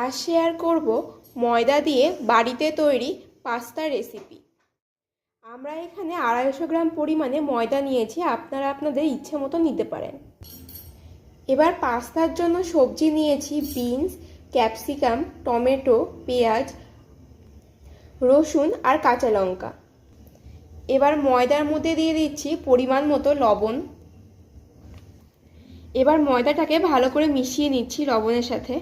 আজ শেয়ার করব ময়দা দিয়ে বাড়িতে তৈরি পাস্তার রেসিপি আমরা এখানে আড়াইশো গ্রাম পরিমাণে ময়দা নিয়েছি, আপনারা আপনাদের ইচ্ছে মতো নিতে পারেন। এবার পাস্তার জন্য সবজি নিয়েছি বিনস ক্যাপসিকাম টমেটো পেঁয়াজ, রসুন আর কাঁচা লঙ্কা। এবার ময়দার মধ্যে দিয়ে দিচ্ছি পরিমাণ মতো লবণ। এবার ময়দাটাকে ভালো করে মিশিয়ে নিচ্ছি লবণের সাথে।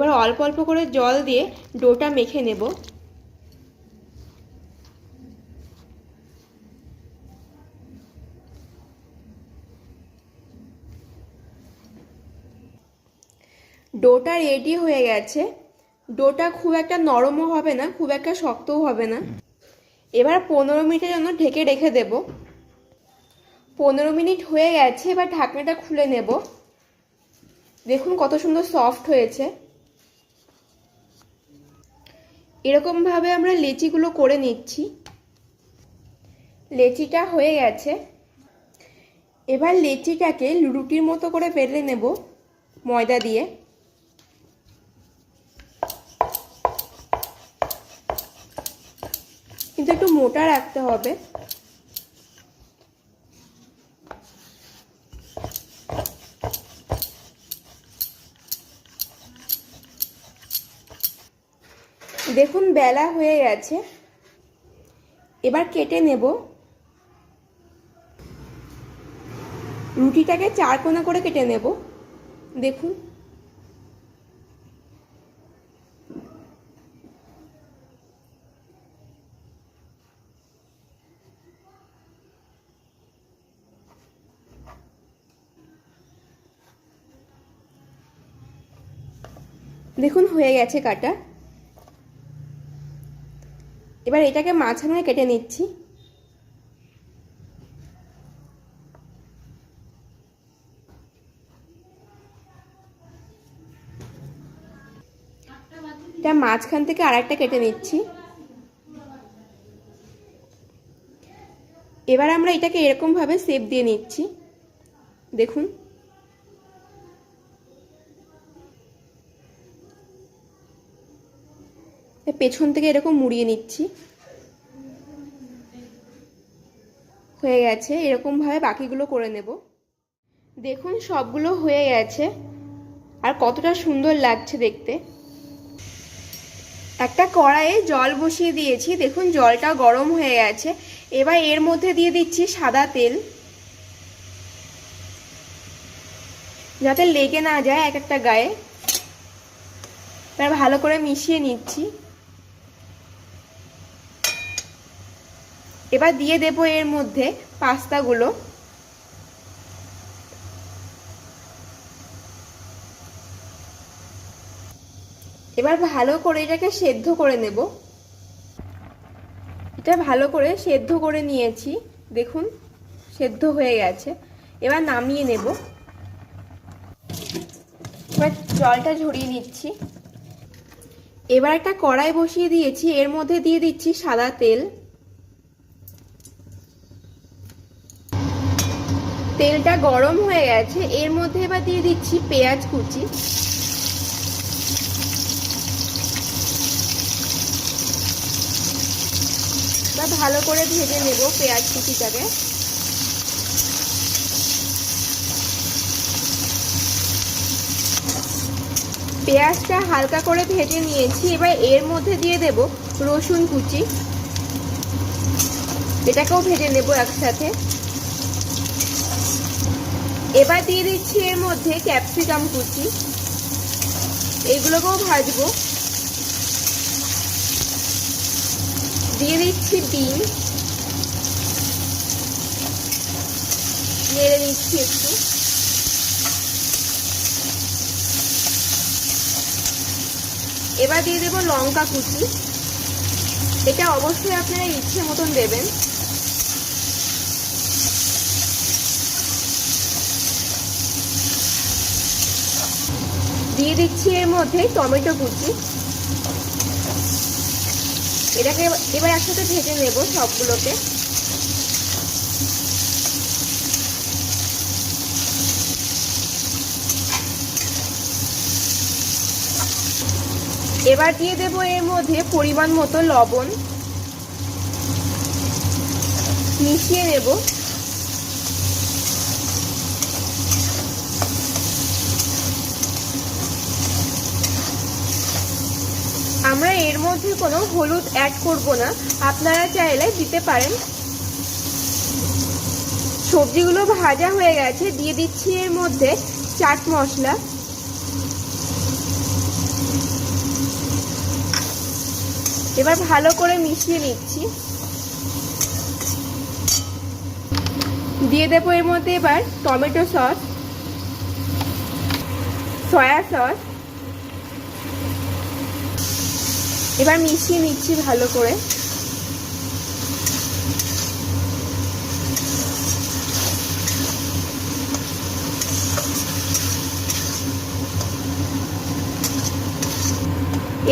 এবার অল্প অল্প করে জল দিয়ে ডোটা মেখে নেব। ডোটা রেডি হয়ে গেছে। ডোটা খুব একটা নরমও হবে না, খুব একটা শক্তও হবে না। এবার পনেরো মিনিটের জন্য ঢেকে রেখে দেব। পনেরো মিনিট হয়ে গেছে, এবার ঢাকনাটা খুলে নেব। দেখুন কত সুন্দর সফট হয়েছে। এরকমভাবে আমরা লেচিগুলো করে নিচ্ছি। লেচিটা হয়ে গেছে। এবার লেচিটাকে রুটির মতো করে বেলে নেব ময়দা দিয়ে। কিন্তু একটু মোটা রাখতে হবে। দেখুন, বেলা হয়ে গেছে। এবার কেটে নেব। রুটিটাকে চার কোনা করে কেটে নেব। দেখুন। দেখুন, হয়ে গেছে কাটা। এবার এটাকে মাঝখানে কেটে নিচ্ছি। এটা মাঝখান থেকে আরেকটা কেটে নিচ্ছি। এবার আমরা এটাকে এরকমভাবে সেপ দিয়ে নিচ্ছি। দেখুন। পেছন থেকে এরকম মুড়িয়ে নিচ্ছি। হয়ে গেছে, এরকমভাবে বাকিগুলো করে নেব। দেখুন, সবগুলো হয়ে গেছে। আর কতটা সুন্দর লাগছে দেখতে। একটা কড়াইয়ে জল বসিয়ে দিয়েছি। দেখুন, জলটা গরম হয়ে গেছে। এবার এর মধ্যে দিয়ে দিচ্ছি সাদা তেল। যাতে লেগে না যায় এক একটা গায়ে। এবার ভালো করে মিশিয়ে নিচ্ছি। এবার দিয়ে দেব এর মধ্যে পাস্তাগুলো। এবার ভালো করে এটাকে সেদ্ধ করে নেব। এটা ভালো করে সেদ্ধ করে নিয়েছি, দেখুন, সেদ্ধ হয়ে গেছে। এবার নামিয়ে নেব। এবার জলটা ঝরিয়ে নিচ্ছি। এবার একটা কড়াই বসিয়ে দিয়েছি, এর মধ্যে দিয়ে দিচ্ছি সাদা তেল। তেলটা গরম হয়ে গেছে। এর মধ্যে এবার দিয়ে দিচ্ছি পেঁয়াজ কুচি। এবার ভালো করে ভেজে নেব পেঁয়াজ কুচিটাকে। পেঁয়াজটা হালকা করে ভেজে নিয়েছি। এবার এর মধ্যে দিয়ে দেব রসুন কুচি। এটাকেও ভেজে নেব একসাথে। এবার দিয়ে দিচ্ছি এর মধ্যে ক্যাপসিকাম কুচি। এগুলোকেও ভাজবো। দিয়ে দিচ্ছি ডিম। নেড়ে নিচ্ছি একটু। এবার দিয়ে দেবো লঙ্কা কুচি। এটা অবশ্যই আপনারা ইচ্ছে মতন দেবেন। দিয়ে দিচ্ছি এর মধ্যে টমেটো কুচি। এটাকে এবার একসাথে ভেজে নেব সবগুলোকে। এবার দিয়ে দেব এর মধ্যে পরিমাণ মতো লবণ। মিশিয়ে নেব। আমরা এর মধ্যে কোনো হলুদ অ্যাড করব না। আপনারা চাইলে দিতে পারেন। সবজিগুলো ভাজা হয়ে গেছে। দিয়ে দিচ্ছি এর মধ্যে চাট মশলা। এবার ভালো করে মিশিয়ে নিচ্ছি। দিয়ে দেবো এর মধ্যে এবার টমেটো সস, সয়া সস এবার মিশিয়ে নিচ্ছি ভালো করে।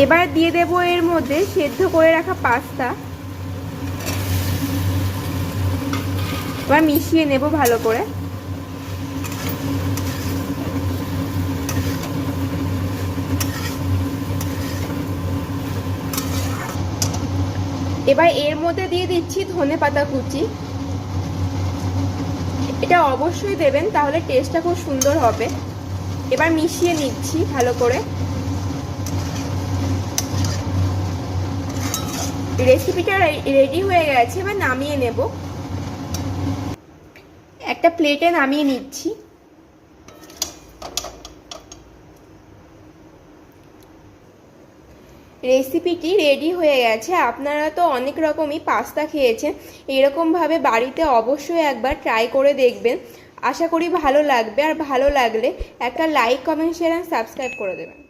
এবার দিয়ে দেবো এর মধ্যে সেদ্ধ করে রাখা পাস্তা। এবার মিশিয়ে নেব ভালো করে। এবার এর মধ্যে দিয়ে দিচ্ছি ধনে পাতা কুচি। এটা অবশ্যই দেবেন, তাহলে টেস্টটা খুব সুন্দর হবে। এবার মিশিয়ে নিচ্ছি ভালো করে। রেসিপিটা রেডি হয়ে গেছে, এবার নামিয়ে নেব। একটা প্লেটে নামিয়ে নিচ্ছি। রেসিপিটি রেডি হয়ে গেছে। আপনারা তো অনেক রকমই পাস্তা খেয়েছেন। এরকমভাবে বাড়িতে অবশ্যই একবার ট্রাই করে দেখবেন। আশা করি ভালো লাগবে। আর ভালো লাগলে একটা like comment share and subscribe করে দেবেন।